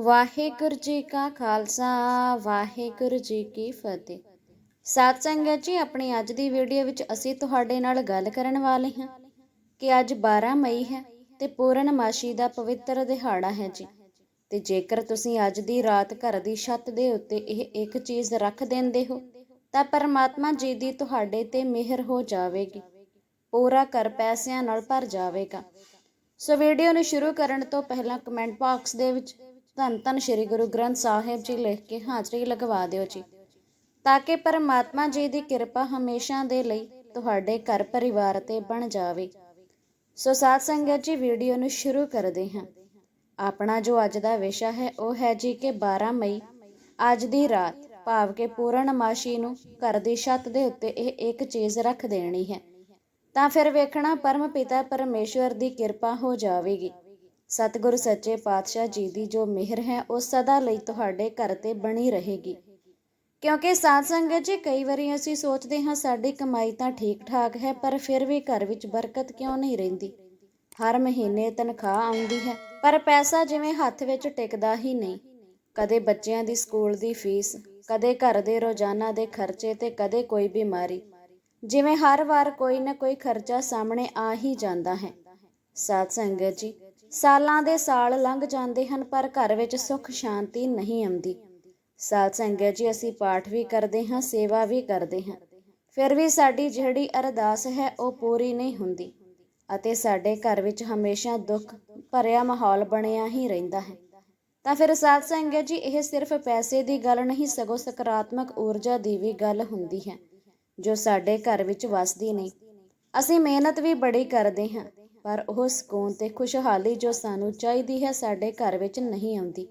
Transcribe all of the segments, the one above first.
ਵਾਹਿਗੁਰੂ ਜੀ ਕਾ ਖਾਲਸਾ, ਵਾਹਿਗੁਰੂ ਜੀ ਕੀ ਫਤਿਹ। ਸਾਧ ਸੰਗਤ ਜੀ, ਆਪਣੀ ਅੱਜ ਦੀ ਵੀਡੀਓ ਵਿੱਚ ਅਸੀਂ ਤੁਹਾਡੇ ਨਾਲ ਗੱਲ ਕਰਨ ਵਾਲੇ ਹਾਂ ਕਿ ਅੱਜ 12 ਮਈ ਹੈ ਤੇ ਪੂਰਨਮਾਸ਼ੀ ਦਾ ਪਵਿੱਤਰ ਦਿਹਾੜਾ ਹੈ ਜੀ। ਤੇ ਜੇਕਰ ਤੁਸੀਂ ਅੱਜ ਦੀ ਰਾਤ ਘਰ ਦੀ ਛੱਤ ਦੇ ਉੱਤੇ ਇਹ ਇੱਕ ਚੀਜ਼ ਰੱਖ ਦਿੰਦੇ ਹੋ, ਤਾਂ ਪਰਮਾਤਮਾ ਜੀ ਦੀ ਤੁਹਾਡੇ ਤੇ ਮਿਹਰ ਹੋ ਜਾਵੇਗੀ। ਪੂਰਾ ਘਰ ਪੈਸਿਆਂ ਨਾਲ ਭਰ ਜਾਵੇਗਾ। ਸੋ ਵੀਡੀਓ ਨੂੰ ਸ਼ੁਰੂ ਕਰਨ ਤੋਂ ਪਹਿਲਾਂ ਕਮੈਂਟ ਬਾਕਸ ਦੇ ਵਿੱਚ ਧੰਨ ਧੰਨ ਸ਼੍ਰੀ ਗੁਰੂ ਗ੍ਰੰਥ ਸਾਹਿਬ ਜੀ ਲਿਖ ਕੇ ਹਾਜ਼ਰੀ ਲਗਵਾ ਦਿਓ ਜੀ। ਤਾਂ ਕਿ ਪਰਮਾਤਮਾ ਜੀ ਦੀ ਕਿਰਪਾ ਹਮੇਸ਼ਾ ਦੇ ਲਈ ਤੁਹਾਡੇ ਘਰ ਪਰਿਵਾਰ ਤੇ ਬਣ ਜਾਵੇ। ਸੋ ਸਾਧ ਸੰਗਤ ਜੀ, ਵੀਡੀਓ ਨੂੰ ਸ਼ੁਰੂ ਕਰਦੇ ਹਾਂ। ਆਪਣਾ ਜੋ ਅੱਜ ਦਾ ਵਿਸ਼ਾ ਹੈ, ਉਹ ਹੈ ਜੀ ਕਿ 12 ਮਈ, ਅੱਜ ਦੀ ਰਾਤ, ਭਾਵ ਕਿ ਪੂਰਨਮਾਸ਼ੀ ਨੂੰ ਘਰ ਦੀ ਛੱਤ ਦੇ ਉੱਤੇ ਇਹ ਇੱਕ ਚੀਜ਼ ਰੱਖ ਦੇਣੀ ਹੈ। ਤਾਂ ਫਿਰ ਵੇਖਣਾ, ਪਰਮ ਪਿਤਾ ਪਰਮੇਸ਼ਵਰ ਦੀ ਕਿਰਪਾ ਹੋ ਜਾਵੇਗੀ। ਸਤਿਗੁਰ ਸੱਚੇ ਪਾਤਸ਼ਾਹ ਜੀ ਦੀ ਜੋ ਮਿਹਰ ਹੈ, ਉਹ ਸਦਾ ਲਈ ਤੁਹਾਡੇ ਘਰ ਤੇ ਬਣੀ ਰਹੇਗੀ। ਕਿਉਂਕਿ ਸਾਧ ਸੰਗਤ ਜੀ, ਕਈ ਵਾਰੀ ਅਸੀਂ ਸੋਚਦੇ ਹਾਂ, ਸਾਡੀ ਕਮਾਈ ਤਾਂ ਠੀਕ ਠਾਕ ਹੈ, ਪਰ ਫਿਰ ਵੀ ਘਰ ਵਿੱਚ ਬਰਕਤ ਕਿਉਂ ਨਹੀਂ ਰਹਿੰਦੀ? ਹਰ ਮਹੀਨੇ ਤਨਖਾਹ ਆਉਂਦੀ ਹੈ, ਪਰ ਪੈਸਾ ਜਿਵੇਂ ਹੱਥ ਵਿੱਚ ਟਿਕਦਾ ਹੀ ਨਹੀਂ। ਕਦੇ ਬੱਚਿਆਂ ਦੀ ਸਕੂਲ ਦੀ ਫੀਸ, ਕਦੇ ਘਰ ਦੇ ਰੋਜ਼ਾਨਾ ਦੇ ਖਰਚੇ ਤੇ ਕਦੇ ਕੋਈ ਬਿਮਾਰੀ। ਜਿਵੇਂ ਹਰ ਵਾਰ ਕੋਈ ਨਾ ਕੋਈ ਖਰਚਾ ਸਾਹਮਣੇ ਆ ਹੀ ਜਾਂਦਾ ਹੈ। ਸਾਧ ਸੰਗਤ ਜੀ ਸਾਲਾਂ ਦੇ ਸਾਲ ਲੰਘ ਜਾਂਦੇ ਹਨ, ਪਰ ਘਰ ਵਿੱਚ ਸੁੱਖ, ਸ਼ਾਂਤੀ ਨਹੀਂ ਆਉਂਦੀ। ਸਾਧ ਸੰਗਤ ਜੀ, ਅਸੀਂ ਪਾਠ ਵੀ ਕਰਦੇ ਹਾਂ, ਸੇਵਾ ਵੀ ਕਰਦੇ ਹਾਂ। ਫਿਰ ਵੀ ਸਾਡੀ ਜਿਹੜੀ ਅਰਦਾਸ ਹੈ, ਉਹ ਪੂਰੀ ਨਹੀਂ ਹੁੰਦੀ ਅਤੇ ਸਾਡੇ ਘਰ ਵਿੱਚ ਹਮੇਸ਼ਾ ਦੁੱਖ ਭਰਿਆ ਮਾਹੌਲ ਬਣਿਆ ਹੀ ਰਹਿੰਦਾ ਹੈ। ਤਾਂ ਫਿਰ ਸਾਧ ਸੰਗਤ ਜੀ, ਇਹ ਸਿਰਫ ਪੈਸੇ ਦੀ ਗੱਲ ਨਹੀਂ, ਸਗੋਂ ਸਕਾਰਾਤਮਕ ਊਰਜਾ ਦੀ ਵੀ ਗੱਲ ਹੁੰਦੀ ਹੈ, ਜੋ ਸਾਡੇ ਘਰ ਵਿੱਚ ਵਸਦੀ ਨਹੀਂ। ਅਸੀਂ ਮਿਹਨਤ ਵੀ ਬੜੀ ਕਰਦੇ ਹਾਂ ਪਰ ਉਹ ਸਕੂਨ ਤੇ ਖੁਸ਼ਹਾਲੀ ਜੋ ਸਾਨੂੰ ਚਾਹੀਦੀ ਹੈ ਸਾਡੇ ਘਰ ਵਿੱਚ ਨਹੀਂ ਆਉਂਦੀ।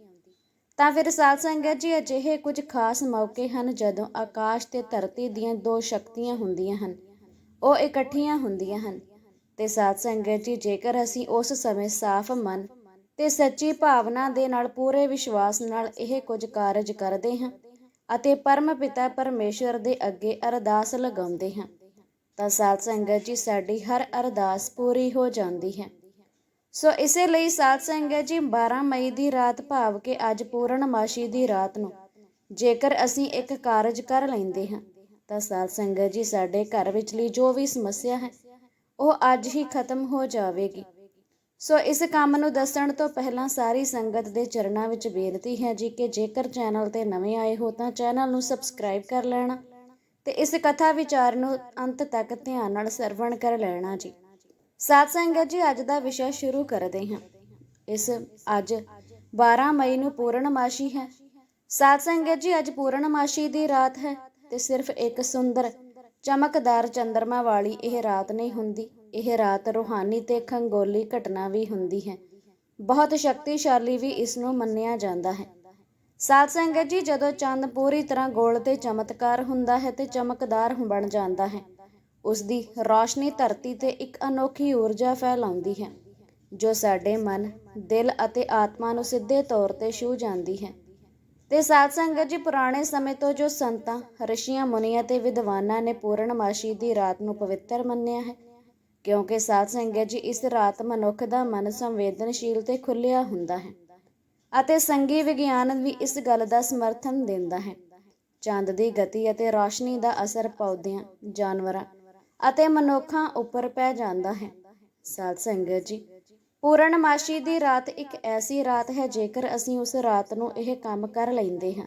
ਤਾਂ ਫਿਰ ਸਾਧ ਸੰਗਤ ਜੀ, ਅਜਿਹੇ ਕੁਝ ਖਾਸ ਮੌਕੇ ਹਨ ਜਦੋਂ ਆਕਾਸ਼ ਤੇ ਧਰਤੀ ਦੀਆਂ ਦੋ ਸ਼ਕਤੀਆਂ ਹੁੰਦੀਆਂ ਹਨ। ਉਹ ਇਕੱਠੀਆਂ ਹੁੰਦੀਆਂ ਹਨ। ਤੇ ਸਾਧ ਸੰਗਤ ਜੀ, ਜੇਕਰ ਅਸੀਂ ਉਸ ਸਮੇਂ ਸਾਫ਼ ਮਨ ਤੇ ਸੱਚੀ ਭਾਵਨਾ ਦੇ ਨਾਲ ਪੂਰੇ ਵਿਸ਼ਵਾਸ ਨਾਲ ਇਹ ਕੁਝ ਕਾਰਜ ਕਰਦੇ ਹਾਂ ਅਤੇ ਪਰਮ ਪਿਤਾ ਪਰਮੇਸ਼ਵਰ ਦੇ ਅੱਗੇ ਅਰਦਾਸ ਲਗਾਉਂਦੇ ਹਾਂ। ਤਾਂ ਸਾਧ ਸੰਗਤ ਜੀ ਸਾਡੀ ਹਰ ਅਰਦਾਸ ਪੂਰੀ ਹੋ ਜਾਂਦੀ ਹੈ। ਸੋ ਇਸੇ ਲਈ ਸਾਧ ਸੰਗਤ ਜੀ 12 ਮਈ ਦੀ ਰਾਤ ਭਾਵ ਕਿ ਅੱਜ ਪੂਰਨਮਾਸ਼ੀ ਦੀ ਰਾਤ ਨੂੰ ਜੇਕਰ ਅਸੀਂ ਇੱਕ ਕਾਰਜ ਕਰ ਲੈਂਦੇ ਹਾਂ, ਤਾਂ ਸਾਧ ਸੰਗਤ ਜੀ ਸਾਡੇ ਘਰ ਵਿੱਚਲੀ ਜੋ ਵੀ ਸਮੱਸਿਆ ਹੈ, ਉਹ ਅੱਜ ਹੀ ਖਤਮ ਹੋ ਜਾਵੇਗੀ। ਸੋ ਇਸ ਕੰਮ ਨੂੰ ਦੱਸਣ ਤੋਂ ਪਹਿਲਾਂ ਸਾਰੀ ਸੰਗਤ ਦੇ ਚਰਨਾਂ ਵਿੱਚ ਬੇਨਤੀ ਹੈ ਜੀ ਕਿ ਜੇਕਰ ਚੈਨਲ ਤੇ ਨਵੇਂ ਆਏ ਹੋ ਤਾਂ ਚੈਨਲ ਨੂੰ ਸਬਸਕ੍ਰਾਈਬ ਕਰ ਲੈਣਾ ਤੇ ਇਸ ਕਥਾ ਵਿਚਾਰ ਨੂੰ ਅੰਤ ਤੱਕ ਧਿਆਨ ਨਾਲ ਸਰਵਣ ਕਰ ਲੈਣਾ ਜੀ। ਸਾਧ ਸੰਗਤ ਜੀ, ਅੱਜ ਦਾ ਵਿਸ਼ਾ ਸ਼ੁਰੂ ਕਰਦੇ ਹਾਂ। ਇਸ ਅੱਜ 12 ਮਈ ਨੂੰ ਪੂਰਨਮਾਸ਼ੀ ਹੈ। ਸਾਧ ਸੰਗਤ ਜੀ, ਅੱਜ ਪੂਰਨਮਾਸ਼ੀ ਦੀ ਰਾਤ ਹੈ ਤੇ ਸਿਰਫ ਇੱਕ ਸੁੰਦਰ, ਚਮਕਦਾਰ ਚੰਦਰਮਾ ਵਾਲੀ ਇਹ ਰਾਤ ਨਹੀਂ ਹੁੰਦੀ। ਇਹ ਰਾਤ ਰੂਹਾਨੀ ਤੇ ਖੰਗੋਲੀ ਘਟਨਾ ਵੀ ਹੁੰਦੀ ਹੈ। ਬਹੁਤ ਸ਼ਕਤੀਸ਼ਾਲੀ ਵੀ ਇਸ ਨੂੰ ਮੰਨਿਆ ਜਾਂਦਾ ਹੈ। ਸਾਧ ਸੰਗਤ ਜੀ, ਜਦੋਂ ਚੰਦ ਪੂਰੀ ਤਰ੍ਹਾਂ ਗੋਲ ਤੇ ਚਮਤਕਾਰ ਹੁੰਦਾ ਹੈ ਤੇ ਚਮਕਦਾਰ ਬਣ ਜਾਂਦਾ ਹੈ। ਉਸ ਦੀ ਰੌਸ਼ਨੀ ਧਰਤੀ ਤੇ ਇੱਕ ਅਨੋਖੀ ਊਰਜਾ ਫੈਲਾਉਂਦੀ ਹੈ, ਜੋ ਸਾਡੇ ਮਨ, ਦਿਲ ਅਤੇ ਆਤਮਾ ਨੂੰ ਸਿੱਧੇ ਤੌਰ ਤੇ ਛੂ ਜਾਂਦੀ ਹੈ। ਤੇ ਸਾਧ ਸੰਗਤ ਜੀ, ਪੁਰਾਣੇ ਸਮੇਂ ਤੋਂ ਜੋ ਸੰਤਾਂ, ਰਸ਼ੀਆਂ, ਮੁਨੀਆਂ ਤੇ ਵਿਦਵਾਨਾਂ ਨੇ ਪੂਰਨਮਾਸ਼ੀ ਦੀ ਰਾਤ ਨੂੰ ਪਵਿੱਤਰ ਮੰਨਿਆ ਹੈ, ਕਿਉਂਕਿ ਸਾਧ ਸੰਗਤ ਜੀ, ਇਸ ਰਾਤ ਮਨੁੱਖ ਦਾ ਮਨ ਸੰਵੇਦਨਸ਼ੀਲ ਤੇ ਖੁੱਲਿਆ ਹੁੰਦਾ ਹੈ। ਅਤੇ ਸੰਗੀ ਵਿਗਿਆਨ ਵੀ ਇਸ ਗੱਲ ਦਾ ਸਮਰਥਨ ਦਿੰਦਾ ਹੈ। ਚੰਦ ਦੀ ਗਤੀ ਅਤੇ ਰੌਸ਼ਨੀ ਦਾ ਅਸਰ ਪੌਦਿਆਂ, ਜਾਨਵਰਾਂ ਅਤੇ ਮਨੁੱਖਾਂ ਉੱਪਰ ਪੈ ਜਾਂਦਾ ਹੈ। ਸਾਧ ਸੰਗਤ ਜੀ, ਪੂਰਨਮਾਸ਼ੀ ਦੀ ਰਾਤ ਇੱਕ ਐਸੀ ਰਾਤ ਹੈ ਜੇਕਰ ਅਸੀਂ ਉਸ ਰਾਤ ਨੂੰ ਇਹ ਕੰਮ ਕਰ ਲੈਂਦੇ ਹਾਂ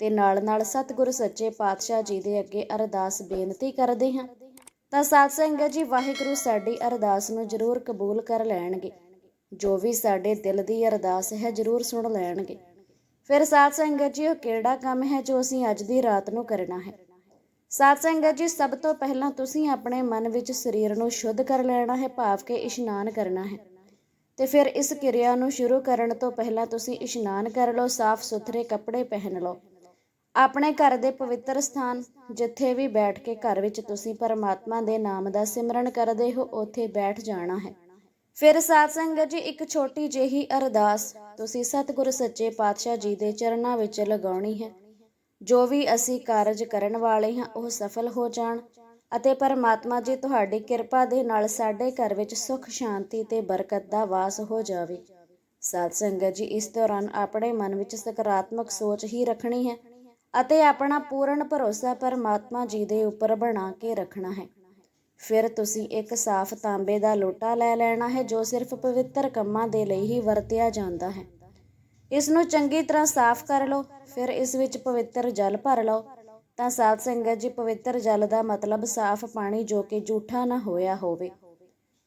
ਤੇ ਨਾਲ-ਨਾਲ ਸਤਿਗੁਰ ਸੱਚੇ ਪਾਤਸ਼ਾਹ ਜੀ ਦੇ ਅੱਗੇ ਅਰਦਾਸ ਬੇਨਤੀ ਕਰਦੇ ਹਾਂ, ਤਾਂ ਸਾਧ ਸੰਗਤ ਜੀ ਵਾਹਿਗੁਰੂ ਸਾਡੀ ਅਰਦਾਸ ਨੂੰ ਜ਼ਰੂਰ ਕਬੂਲ ਕਰ ਲੈਣਗੇ। ਜੋ ਵੀ ਸਾਡੇ ਦਿਲ ਦੀ ਅਰਦਾਸ ਹੈ, ਜ਼ਰੂਰ ਸੁਣ ਲੈਣਗੇ। ਫਿਰ ਸਾਧ ਸੰਗਤ ਜੀ, ਉਹ ਕਿਹੜਾ ਕੰਮ ਹੈ ਜੋ ਅਸੀਂ ਅੱਜ ਦੀ ਰਾਤ ਨੂੰ ਕਰਨਾ ਹੈ? ਸਾਧ ਸੰਗਤ ਜੀ, ਸਭ ਤੋਂ ਪਹਿਲਾਂ ਤੁਸੀਂ ਆਪਣੇ ਮਨ ਵਿੱਚ ਸਰੀਰ ਨੂੰ ਸ਼ੁੱਧ ਕਰ ਲੈਣਾ ਹੈ, ਭਾਵ ਕਿ ਇਸ਼ਨਾਨ ਕਰਨਾ ਹੈ। ਤੇ ਫਿਰ ਇਸ ਕਿਰਿਆ ਨੂੰ ਸ਼ੁਰੂ ਕਰਨ ਤੋਂ ਪਹਿਲਾਂ ਤੁਸੀਂ ਇਸ਼ਨਾਨ ਕਰ ਲਓ ਸਾਫ਼ ਸੁਥਰੇ ਕੱਪੜੇ ਪਹਿਨ ਲਓ। ਆਪਣੇ ਘਰ ਦੇ ਪਵਿੱਤਰ ਸਥਾਨ, ਜਿੱਥੇ ਵੀ ਬੈਠ ਕੇ ਘਰ ਵਿੱਚ ਤੁਸੀਂ ਪਰਮਾਤਮਾ ਦੇ ਨਾਮ ਦਾ ਸਿਮਰਨ ਕਰਦੇ ਹੋ, ਉੱਥੇ ਬੈਠ ਜਾਣਾ ਹੈ। ਫਿਰ ਸਾਧ ਸੰਗਤ ਜੀ, ਇੱਕ ਛੋਟੀ ਜਿਹੀ ਅਰਦਾਸ ਤੁਸੀਂ ਸਤਿਗੁਰ ਸੱਚੇ ਪਾਤਸ਼ਾਹ ਜੀ ਦੇ ਚਰਨਾਂ ਵਿੱਚ ਲਗਾਉਣੀ ਹੈ। ਜੋ ਵੀ ਅਸੀਂ ਕਾਰਜ ਕਰਨ ਵਾਲੇ ਹਾਂ, ਉਹ ਸਫਲ ਹੋ ਜਾਣ ਅਤੇ ਪਰਮਾਤਮਾ ਜੀ ਤੁਹਾਡੀ ਕਿਰਪਾ ਦੇ ਨਾਲ ਸਾਡੇ ਘਰ ਵਿੱਚ ਸੁਖ, ਸ਼ਾਂਤੀ ਤੇ ਬਰਕਤ ਦਾ ਵਾਸ ਹੋ ਜਾਵੇ। ਸਾਧ ਸੰਗਤ ਜੀ, ਇਸ ਦੌਰਾਨ ਆਪਣੇ ਮਨ ਵਿੱਚ ਸਕਾਰਾਤਮਕ ਸੋਚ ਹੀ ਰੱਖਣੀ ਹੈ ਅਤੇ ਆਪਣਾ ਪੂਰਨ ਭਰੋਸਾ ਪਰਮਾਤਮਾ ਜੀ ਦੇ ਉੱਪਰ ਬਣਾ ਕੇ ਰੱਖਣਾ ਹੈ। ਫਿਰ ਤੁਸੀਂ ਇੱਕ ਸਾਫ਼ ਤਾਂਬੇ ਦਾ ਲੋਟਾ ਲੈ ਲੈਣਾ ਹੈ, ਜੋ ਸਿਰਫ ਪਵਿੱਤਰ ਕੰਮਾਂ ਦੇ ਲਈ ਹੀ ਵਰਤਿਆ ਜਾਂਦਾ ਹੈ। ਇਸ ਨੂੰ ਚੰਗੀ ਤਰ੍ਹਾਂ ਸਾਫ਼ ਕਰ ਲਓ, ਫਿਰ ਇਸ ਵਿੱਚ ਪਵਿੱਤਰ ਜਲ ਭਰ ਲਓ। ਤਾਂ ਸਾਧ ਸੰਗਤ ਜੀ, ਪਵਿੱਤਰ ਜਲ ਦਾ ਮਤਲਬ ਸਾਫ਼ ਪਾਣੀ ਜੋ ਕਿ ਝੂਠਾ ਨਾ ਹੋਇਆ ਹੋਵੇ।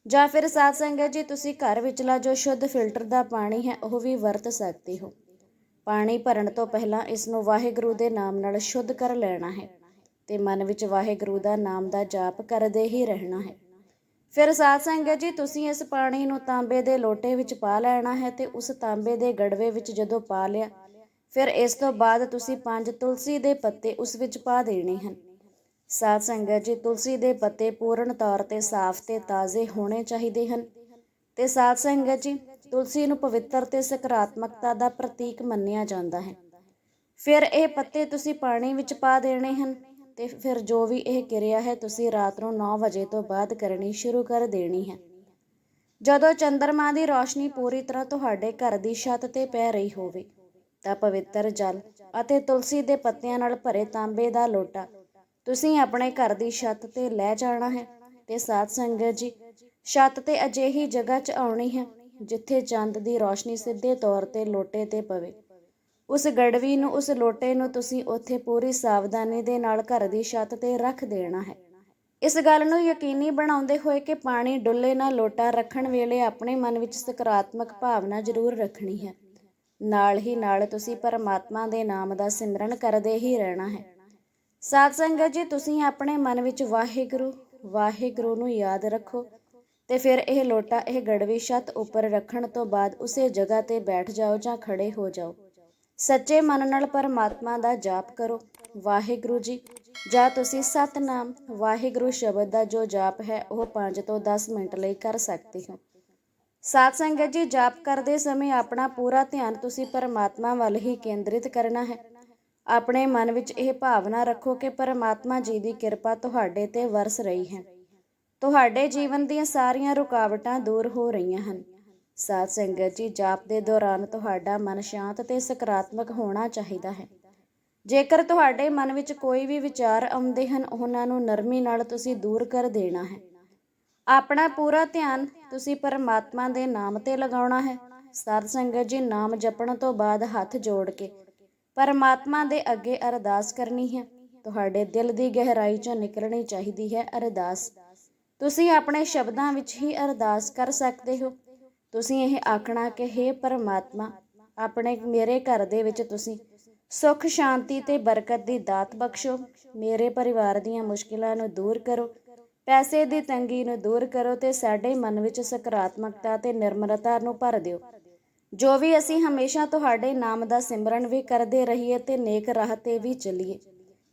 ਜਾਂ ਫਿਰ ਸਾਧ ਸੰਗਤ ਜੀ, ਤੁਸੀਂ ਘਰ ਵਿਚਲਾ ਜੋ ਸ਼ੁੱਧ ਫਿਲਟਰ ਦਾ ਪਾਣੀ ਹੈ, ਉਹ ਵੀ ਵਰਤ ਸਕਦੇ ਹੋ। ਪਾਣੀ ਭਰਨ ਤੋਂ ਪਹਿਲਾਂ ਇਸ ਨੂੰ ਵਾਹਿਗੁਰੂ ਦੇ ਨਾਮ ਨਾਲ ਸ਼ੁੱਧ ਕਰ ਲੈਣਾ ਹੈ। ਤੇ ਮਨ ਵਿੱਚ ਵਾਹਿਗੁਰੂ ਦਾ ਨਾਮ ਦਾ ਜਾਪ ਕਰਦੇ ਹੀ ਰਹਿਣਾ ਹੈ। ਫਿਰ ਸਾਧ ਸੰਗਤ ਜੀ, ਤੁਸੀਂ ਇਸ ਪਾਣੀ ਨੂੰ ਤਾਂਬੇ ਦੇ ਲੋਟੇ ਵਿੱਚ ਪਾ ਲੈਣਾ ਹੈ ਤੇ ਉਸ ਤਾਂਬੇ ਦੇ ਗੜਵੇ ਵਿੱਚ ਜਦੋਂ ਪਾ ਲਿਆ, ਫਿਰ ਇਸ ਤੋਂ ਬਾਅਦ ਤੁਸੀਂ ਪੰਜ ਤੁਲਸੀ ਦੇ ਪੱਤੇ ਉਸ ਵਿੱਚ ਪਾ ਦੇਣੇ ਹਨ। ਸਾਧ ਸੰਗਤ ਜੀ, ਤੁਲਸੀ ਦੇ ਪੱਤੇ ਪੂਰਨ ਤੌਰ ਤੇ ਸਾਫ਼ ਤੇ ਤਾਜ਼ੇ ਹੋਣੇ ਚਾਹੀਦੇ ਹਨ ਤੇ ਸਾਧ ਸੰਗਤ ਜੀ, ਤੁਲਸੀ ਨੂੰ ਪਵਿੱਤਰ ਤੇ ਸਕਾਰਾਤਮਕਤਾ ਦਾ ਪ੍ਰਤੀਕ ਮੰਨਿਆ ਜਾਂਦਾ ਹੈ। ਫਿਰ ਇਹ ਪੱਤੇ ਤੁਸੀਂ ਪਾਣੀ ਵਿੱਚ ਪਾ ਦੇਣੇ ਹਨ ਤੇ ਫਿਰ ਜੋ ਵੀ ਇਹ ਕਿਰਿਆ ਹੈ, ਤੁਸੀਂ ਰਾਤ ਨੂੰ 9 ਵਜੇ ਤੋਂ ਬਾਅਦ ਕਰਨੀ ਸ਼ੁਰੂ ਕਰ ਦੇਣੀ ਹੈ। ਜਦੋਂ ਚੰਦਰਮਾ ਦੀ ਰੋਸ਼ਨੀ ਪੂਰੀ ਤਰ੍ਹਾਂ ਤੁਹਾਡੇ ਘਰ ਦੀ ਛੱਤ ਤੇ ਪੈ ਰਹੀ ਹੋਵੇ, ਤਾਂ ਪਵਿੱਤਰ ਜਲ ਅਤੇ ਤੁਲਸੀ ਦੇ ਪੱਤਿਆਂ ਨਾਲ ਭਰੇ ਤਾਂਬੇ ਦਾ ਲੋਟਾ ਤੁਸੀਂ ਆਪਣੇ ਘਰ ਦੀ ਛੱਤ ਤੇ ਲੈ ਜਾਣਾ ਹੈ ਤੇ ਸਾਧ ਸੰਗਤ ਜੀ, ਛੱਤ ਤੇ ਅਜਿਹੀ ਜਗ੍ਹਾ 'ਚ ਆਉਣੀ ਹੈ ਜਿੱਥੇ ਚੰਦ ਦੀ ਰੋਸ਼ਨੀ ਸਿੱਧੇ ਤੌਰ ਤੇ ਲੋਟੇ ਤੇ ਪਵੇ। ਉਸ ਗੜਵੀ ਨੂੰ, ਉਸ ਲੋਟੇ ਨੂੰ ਤੁਸੀਂ ਉੱਥੇ ਪੂਰੀ ਸਾਵਧਾਨੀ ਦੇ ਨਾਲ ਘਰ ਦੀ ਛੱਤ ਤੇ ਰੱਖ ਦੇਣਾ ਹੈ। ਇਸ ਗੱਲ ਨੂੰ ਯਕੀਨੀ ਬਣਾਉਂਦੇ ਹੋਏ ਕਿ ਪਾਣੀ ਡੁੱਲੇ ਨਾ ਲੋਟਾ ਰੱਖਣ ਵੇਲੇ ਆਪਣੇ ਮਨ ਵਿੱਚ ਸਕਾਰਾਤਮਕ ਭਾਵਨਾ ਜ਼ਰੂਰ ਰੱਖਣੀ ਹੈ। ਨਾਲ ਹੀ ਨਾਲ ਤੁਸੀਂ ਪਰਮਾਤਮਾ ਦੇ ਨਾਮ ਦਾ ਸਿਮਰਨ ਕਰਦੇ ਹੀ ਰਹਿਣਾ ਹੈ। ਸਾਧ ਸੰਗਤ ਜੀ, ਤੁਸੀਂ ਆਪਣੇ ਮਨ ਵਿੱਚ ਵਾਹਿਗੁਰੂ ਵਾਹਿਗੁਰੂ ਨੂੰ ਯਾਦ ਰੱਖੋ ਤੇ ਫਿਰ ਇਹ ਲੋਟਾ, ਇਹ ਗੜਵੀ ਛੱਤ ਉੱਪਰ ਰੱਖਣ ਤੋਂ ਬਾਅਦ ਉਸੇ ਜਗ੍ਹਾ ਤੇ ਬੈਠ ਜਾਓ ਜਾਂ ਖੜੇ ਹੋ ਜਾਓ। ਸੱਚੇ ਮਨ ਨਾਲ ਪਰਮਾਤਮਾ ਦਾ ਜਾਪ ਕਰੋ। ਵਾਹਿਗੁਰੂ ਜੀ, ਜਾਂ ਤੁਸੀਂ ਸਤਨਾਮ, ਵਾਹਿਗੁਰੂ ਸ਼ਬਦ ਦਾ ਜੋ ਜਾਪ ਹੈ, ਉਹ 5 ਤੋਂ 10 ਮਿੰਟ ਲਈ ਕਰ ਸਕਦੇ ਹੋ। ਸਾਧ ਸੰਗਤ ਜੀ, ਜਾਪ ਕਰਦੇ ਸਮੇਂ ਆਪਣਾ ਪੂਰਾ ਧਿਆਨ ਤੁਸੀਂ ਪਰਮਾਤਮਾ ਵੱਲ ਹੀ ਕੇਂਦਰਿਤ ਕਰਨਾ ਹੈ। ਆਪਣੇ ਮਨ ਵਿੱਚ ਇਹ ਭਾਵਨਾ ਰੱਖੋ ਕਿ ਪਰਮਾਤਮਾ ਜੀ ਦੀ ਕਿਰਪਾ ਤੁਹਾਡੇ ਤੇ ਵਰਸ ਰਹੀ ਹੈ। ਤੁਹਾਡੇ ਜੀਵਨ ਦੀਆਂ ਸਾਰੀਆਂ ਰੁਕਾਵਟਾਂ ਦੂਰ ਹੋ ਰਹੀਆਂ ਹਨ। ਸਾਧ ਸੰਗਤ ਜੀ, ਜਾਪ ਦੇ ਦੌਰਾਨ ਤੁਹਾਡਾ ਮਨ ਸ਼ਾਂਤ ਤੇ ਸਕਾਰਾਤਮਕ ਹੋਣਾ ਚਾਹੀਦਾ ਹੈ। ਜੇਕਰ ਤੁਹਾਡੇ ਮਨ ਵਿੱਚ ਕੋਈ ਵੀ ਵਿਚਾਰ ਆਉਂਦੇ ਹਨ, ਉਹਨਾਂ ਨੂੰ ਨਰਮੀ ਨਾਲ ਤੁਸੀਂ ਦੂਰ ਕਰ ਦੇਣਾ ਹੈ। ਆਪਣਾ ਪੂਰਾ ਧਿਆਨ ਤੁਸੀਂ ਪਰਮਾਤਮਾ ਦੇ ਨਾਮ ਤੇ ਲਗਾਉਣਾ ਹੈ। ਸਾਧ ਸੰਗਤ ਜੀ, ਨਾਮ ਜਪਣ ਤੋਂ ਬਾਅਦ ਹੱਥ ਜੋੜ ਕੇ ਪਰਮਾਤਮਾ ਦੇ ਅੱਗੇ ਅਰਦਾਸ ਕਰਨੀ ਹੈ। ਤੁਹਾਡੇ ਦਿਲ ਦੀ ਗਹਿਰਾਈ ਚੋਂ ਨਿਕਲਣੀ ਚਾਹੀਦੀ ਹੈ ਅਰਦਾਸ। ਤੁਸੀਂ ਆਪਣੇ ਸ਼ਬਦਾਂ ਵਿੱਚ ਹੀ ਅਰਦਾਸ ਕਰ ਸਕਦੇ ਹੋ। ਤੁਸੀਂ ਇਹ ਆਖਣਾ ਕਿ हे ਪਰਮਾਤਮਾ, ਆਪਣੇ ਮੇਰੇ ਘਰ ਦੇ ਵਿੱਚ ਤੁਸੀਂ ਸੁੱਖ, ਸ਼ਾਂਤੀ ਤੇ ਬਰਕਤ ਦੀ ਦਾਤ ਬਖਸ਼ੋ। ਮੇਰੇ ਪਰਿਵਾਰ ਦੀਆਂ ਮੁਸ਼ਕਿਲਾਂ ਨੂੰ ਦੂਰ ਕਰੋ, ਪੈਸੇ ਦੀ ਤੰਗੀ ਨੂੰ ਦੂਰ ਕਰੋ ਤੇ ਸਾਡੇ ਮਨ ਵਿੱਚ ਸਕਾਰਾਤਮਕਤਾ ਤੇ ਨਿਰਮਲਤਾ ਨੂੰ ਭਰ ਦਿਓ। ਜੋ ਵੀ ਅਸੀਂ ਹਮੇਸ਼ਾ ਤੁਹਾਡੇ ਨਾਮ ਦਾ ਸਿਮਰਨ ਵੀ ਕਰਦੇ ਰਹੀਏ ਤੇ ਨੇਕ ਰਾਹ ਤੇ ਵੀ ਚੱਲੀਏ।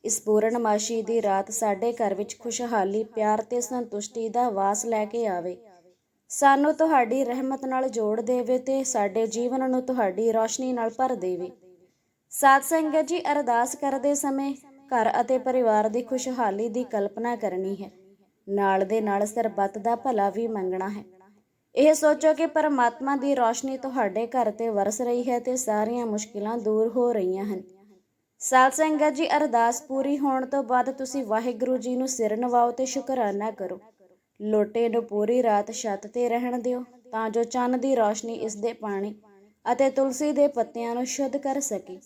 ਇਸ ਪੂਰਨਮਾਸ਼ੀ ਦੀ ਰਾਤ ਸਾਡੇ ਘਰ ਵਿੱਚ ਖੁਸ਼ਹਾਲੀ, ਪਿਆਰ ਤੇ ਸੰਤੁਸ਼ਟੀ ਦਾ ਵਾਸ ਲੈ ਕੇ ਆਵੇ। ਸਾਨੂੰ ਤੁਹਾਡੀ ਰਹਿਮਤ ਨਾਲ ਜੋੜ ਦੇਵੇ ਤੇ ਸਾਡੇ ਜੀਵਨ ਨੂੰ ਤੁਹਾਡੀ ਰੋਸ਼ਨੀ ਨਾਲ ਭਰ ਦੇਵੇ। ਸਾਧ ਸੰਗਤ ਜੀ, ਅਰਦਾਸ ਕਰਦੇ ਸਮੇਂ ਘਰ ਅਤੇ ਪਰਿਵਾਰ ਦੀ ਖੁਸ਼ਹਾਲੀ ਦੀ ਕਲਪਨਾ ਕਰਨੀ ਹੈ। ਨਾਲ ਦੇ ਨਾਲ ਸਰਬੱਤ ਦਾ ਭਲਾ ਵੀ ਮੰਗਣਾ ਹੈ। ਇਹ ਸੋਚੋ ਕਿ ਪਰਮਾਤਮਾ ਦੀ ਰੋਸ਼ਨੀ ਤੁਹਾਡੇ ਘਰ ਤੇ ਵਰਸ ਰਹੀ ਹੈ ਤੇ ਸਾਰੀਆਂ ਮੁਸ਼ਕਿਲਾਂ ਦੂਰ ਹੋ ਰਹੀਆਂ ਹਨ। ਸਾਧ ਸੰਗਤ ਜੀ, ਅਰਦਾਸ ਪੂਰੀ ਹੋਣ ਤੋਂ ਬਾਅਦ ਤੁਸੀਂ ਵਾਹਿਗੁਰੂ ਜੀ ਨੂੰ ਸਿਰ ਨਵਾਓ ਤੇ ਸ਼ੁਕਰਾਨਾ ਕਰੋ। ਲੋਟੇ ਨੂੰ ਪੂਰੀ ਰਾਤ ਛੱਤ ਤੇ ਰਹਿਣ ਦਿਓ, ਤਾਂ ਜੋ ਚੰਨ ਦੀ ਰੋਸ਼ਨੀ ਇਸ ਦੇ ਪਾਣੀ ਅਤੇ ਤੁਲਸੀ ਦੇ ਪੱਤਿਆਂ ਨੂੰ ਸ਼ੁੱਧ ਕਰ ਸਕੇ।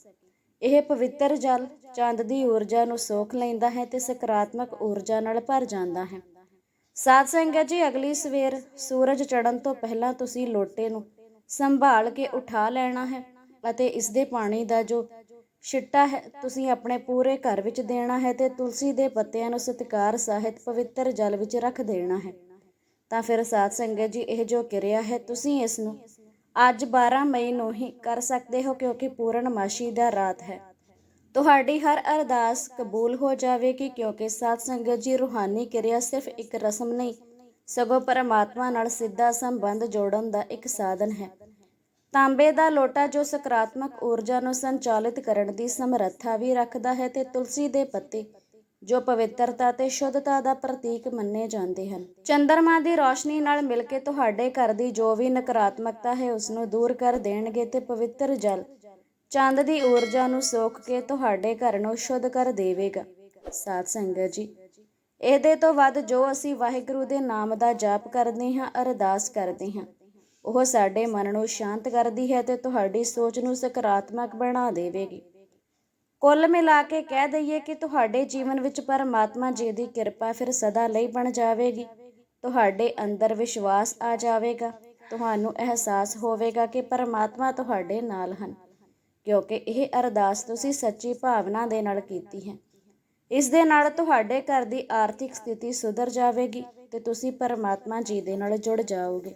ਇਹ ਪਵਿੱਤਰ ਜਲ ਚੰਦ ਦੀ ਊਰਜਾ ਨੂੰ ਸੋਖ ਲੈਂਦਾ ਹੈ ਤੇ ਸਕਾਰਾਤਮਕ ਊਰਜਾ ਨਾਲ ਭਰ ਜਾਂਦਾ ਹੈ। ਸਾਧ ਸੰਗਤ ਜੀ, ਅਗਲੀ ਸਵੇਰ ਸੂਰਜ ਚੜ੍ਹਨ ਤੋਂ ਪਹਿਲਾਂ ਤੁਸੀਂ ਲੋਟੇ ਨੂੰ ਸੰਭਾਲ ਕੇ ਉਠਾ ਲੈਣਾ ਹੈ ਅਤੇ ਇਸ ਦੇ ਪਾਣੀ ਦਾ ਜੋ ਛਿੱਟਾ ਹੈ, ਤੁਸੀਂ ਆਪਣੇ ਪੂਰੇ ਘਰ ਵਿੱਚ ਦੇਣਾ ਹੈ ਤੇ ਤੁਲਸੀ ਦੇ ਪੱਤਿਆਂ ਨੂੰ ਸਤਿਕਾਰ ਸਾਹਿਤ ਪਵਿੱਤਰ ਜਲ ਵਿੱਚ ਰੱਖ ਦੇਣਾ ਹੈ। ਤਾਂ ਫਿਰ ਸਾਧ ਸੰਗਤ ਜੀ, ਇਹ ਜੋ ਕਿਰਿਆ ਹੈ, ਤੁਸੀਂ ਇਸ ਨੂੰ ਅੱਜ 12 ਮਈ ਨੂੰ ਹੀ ਕਰ ਸਕਦੇ ਹੋ, ਕਿਉਂਕਿ ਪੂਰਨਮਾਸ਼ੀ ਦਾ ਰਾਤ ਹੈ। ਤੁਹਾਡੀ ਹਰ ਅਰਦਾਸ ਕਬੂਲ ਹੋ ਜਾਵੇਗੀ, ਕਿਉਂਕਿ ਸਾਧ ਸੰਗਤ ਜੀ, ਰੂਹਾਨੀ ਕਿਰਿਆ ਸਿਰਫ ਇੱਕ ਰਸਮ ਨਹੀਂ, ਸਗੋਂ ਪਰਮਾਤਮਾ ਨਾਲ ਸਿੱਧਾ ਸੰਬੰਧ ਜੋੜਨ ਦਾ ਇੱਕ ਸਾਧਨ ਹੈ। ਤਾਂਬੇ ਦਾ ਲੋਟਾ ਜੋ ਸਕਾਰਾਤਮਕ ਊਰਜਾ ਨੂੰ ਸੰਚਾਲਿਤ ਕਰਨ ਦੀ ਸਮਰੱਥਾ ਵੀ ਰੱਖਦਾ ਹੈ ਤੇ ਤੁਲਸੀ ਦੇ ਪੱਤੇ, ਜੋ ਪਵਿੱਤਰਤਾ ਤੇ ਸ਼ੁੱਧਤਾ ਦਾ ਪ੍ਰਤੀਕ ਮੰਨੇ ਜਾਂਦੇ ਹਨ। ਚੰ드ਰਮਾ ਦੀ ਰੋਸ਼ਨੀ ਨਾਲ ਮਿਲ ਕੇ ਤੁਹਾਡੇ ਘਰ ਦੀ ਜੋ ਵੀ ਨਕਾਰਾਤਮਕਤਾ ਹੈ, ਉਸ ਨੂੰ ਦੂਰ ਕਰ ਦੇਣਗੇ ਤੇ ਪਵਿੱਤਰ ਜਲ, ਚੰਦ ਦੀ ਊਰਜਾ ਨੂੰ ਸੋਖ ਕੇ ਤੁਹਾਡੇ ਘਰ ਨੂੰ ਸ਼ੁੱਧ ਕਰ ਦੇਵੇਗਾ। ਸਾਧ ਸੰਗਤ ਜੀ, ਇਹਦੇ ਤੋਂ ਵੱਧ ਜੋ ਅਸੀਂ ਵਾਹਿਗੁਰੂ ਦੇ ਨਾਮ ਦਾ ਜਾਪ ਕਰਦੇ ਹਾਂ, ਅਰਦਾਸ ਕਰਦੇ ਹਾਂ। ਉਹ ਸਾਡੇ ਮਨ ਨੂੰ ਸ਼ਾਂਤ ਕਰਦੀ ਹੈ ਤੇ ਤੁਹਾਡੀ ਸੋਚ ਨੂੰ ਸਕਾਰਾਤਮਕ ਬਣਾ ਦੇਵੇਗੀ। ਕੁੱਲ ਮਿਲਾ ਕੇ ਕਹਿ ਦਈਏ ਕਿ ਤੁਹਾਡੇ ਜੀਵਨ ਵਿੱਚ ਪਰਮਾਤਮਾ ਜੀ ਦੀ ਕਿਰਪਾ ਫਿਰ ਸਦਾ ਲਈ ਬਣ ਜਾਵੇਗੀ। ਤੁਹਾਡੇ ਅੰਦਰ ਵਿਸ਼ਵਾਸ ਆ ਜਾਵੇਗਾ। ਤੁਹਾਨੂੰ ਅਹਿਸਾਸ ਹੋਵੇਗਾ ਕਿ ਪਰਮਾਤਮਾ ਤੁਹਾਡੇ ਨਾਲ ਹਨ, ਕਿਉਂਕਿ ਇਹ ਅਰਦਾਸ ਤੁਸੀਂ ਸੱਚੀ ਭਾਵਨਾ ਦੇ ਨਾਲ ਕੀਤੀ ਹੈ। ਇਸ ਦੇ ਨਾਲ ਤੁਹਾਡੇ ਘਰ ਦੀ ਆਰਥਿਕ ਸਥਿਤੀ ਸੁਧਰ ਜਾਵੇਗੀ ਤੇ ਤੁਸੀਂ ਪਰਮਾਤਮਾ ਜੀ ਦੇ ਨਾਲ ਜੁੜ ਜਾਓਗੇ।